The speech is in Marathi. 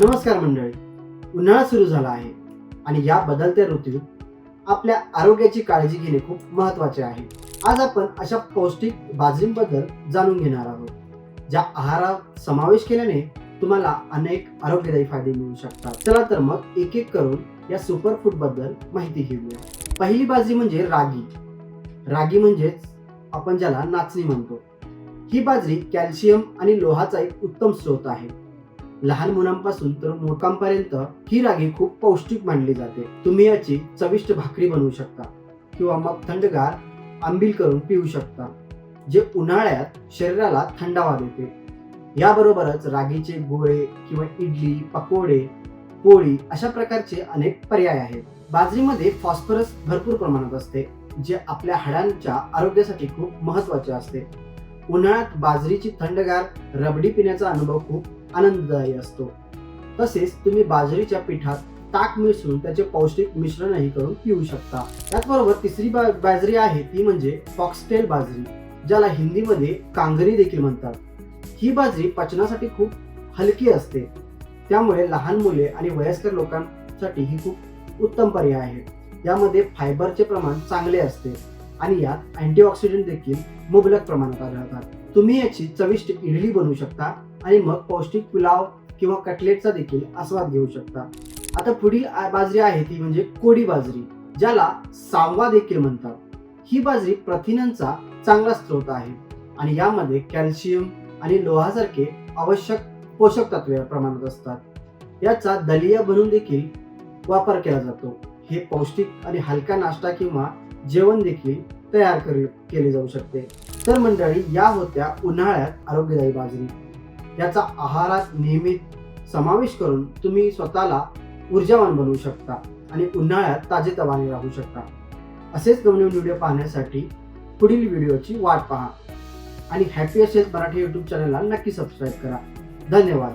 नमस्कार मंडळी. उन्हाळा सुरू झाला आहे आणि या बदलत्या ऋतूत आपल्या आरोग्याची काळजी घेणे खूप महत्त्वाचे आहे. आज आपण अशा पौष्टिक बाजरींबद्दल जाणून घेणार आहोत ज्या आहारात समावेश केल्याने तुम्हाला अनेक आरोग्यदायी फायदे मिळू शकतात. चला तर मग एक एक करून या सुपर फूडबद्दल माहिती घेऊया. पहिली बाजरी म्हणजे रागी. रागी म्हणजेच आपण ज्याला नाचणी म्हणतो. ही बाजरी कॅल्शियम आणि लोहाचा एक उत्तम स्रोत आहे. लहान मुलांपासून तर मोठ्यांपर्यंत ही रागी खूप पौष्टिक मानली जाते. तुम्ही याची चविष्ट भाकरी बनवू शकता किंवा मग थंडगार आंबील करून पिऊ शकता जे उन्हाळ्यात शरीराला थंडावा देते. याबरोबरच रागीचे गोळे किंवा इडली पकोडे पोळी अशा प्रकारचे अनेक पर्याय आहेत. बाजरीमध्ये फॉस्फरस भरपूर प्रमाणात असते जे आपल्या हाडांच्या आरोग्यासाठी खूप महत्त्वाचे असते. उन्हाळ्यात बाजरीची थंडगार रबडी पिण्याचा अनुभव खूप आनंददायी असतो. तसेच तुम्ही बाजरीच्या पिठात ताक मिसळून त्याचे पौष्टिक मिश्रणही करून पिऊ शकता. त्याचबरोबर तिसरी बा- बाजरी आहे ती म्हणजे फॉक्सटेल बाजरी ज्याला हिंदीमध्ये कांगरी देखील म्हणतात. ही बाजरी पचनासाठी खूप हलकी असते. त्यामुळे लहान मुले आणि वयस्कर लोकांसाठी ही खूप उत्तम पर्याय आहे. यामध्ये फायबरचे प्रमाण चांगले असते आणि यात अँटीऑक्सिडंट देखील मुबलक प्रमाणात आढळतात. तुम्ही याची चविष्ट इडली बनवू शकता आणि मग पौष्टिक पुलाव किंवा कटलेटचा देखील आस्वाद घेऊ शकता. आता पुढील बाजरी आहे ती म्हणजे कोडी बाजरी ज्याला सांवा देखील म्हणतात. ही बाजरी प्रथिनांचा चांगला स्रोत आहे आणि यामध्ये कॅल्शियम आणि लोहासारखे आवश्यक पोषक तत्वे प्रमाणात असतात. याचा दलिया बनवून देखील वापर केला जातो. हे पौष्टिक आणि हलका नाश्ता किंवा जेवण देखील तयार केले जाऊ शकते. तर मंडळी या होत्या उन्हाळ्यात आरोग्यदायी बाजरी. याचा आहारात नियमित समावेश करून तुम्ही स्वतःला ऊर्जावान बनवू शकता आणि उन्हाळ्यात ताजेतवाने राहू शकता. असेच नवनवीन व्हिडिओ पाहण्यासाठी पुढील व्हिडिओची वाट पहा. आणि हॅपी असेल मराठी यूट्यूब चॅनलला नक्की सबस्क्राईब करा. धन्यवाद.